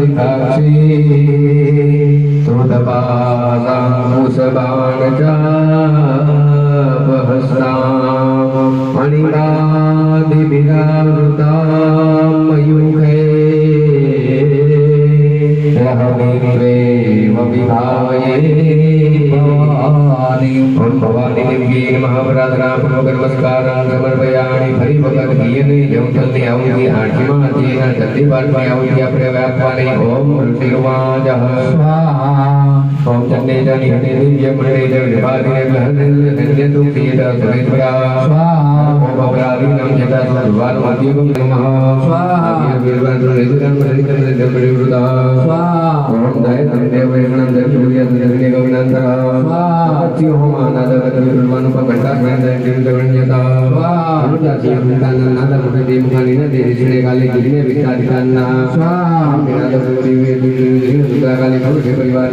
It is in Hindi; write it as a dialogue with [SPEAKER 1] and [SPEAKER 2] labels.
[SPEAKER 1] दिखाक्षी त्रोदपादामुसबाणचापहस्तां मणिरादिभिरावृतां मयूखे रहमेत्वेव विभावये
[SPEAKER 2] ओम
[SPEAKER 1] भवानी दिव्ये नमः प्रार्थना पूर्वक नमस्कारं समर्पयामि हरिभगत धियने यं तन्ने औति आर्तिमा तेन तन्ने वर्मे औति प्रव्यापाने ओम ऋषिर्वाजः।
[SPEAKER 2] स्वाहा
[SPEAKER 1] ओम तन्ने जनि हने दिव्य मणे देव विभागे महने तन्ने तु पीत सुरेश्वरा
[SPEAKER 2] स्वाहा
[SPEAKER 1] ओम अपराधीनं यदा सर्वान् मध्यगं नमः। स्वाहा वीरवन्द्र निधनं परिकरणे देव परिवृता
[SPEAKER 2] स्वाहा
[SPEAKER 1] ओम दय तन्ने वैगणं देव पूजयं देव गविनन्तरा स्वाहा परिवार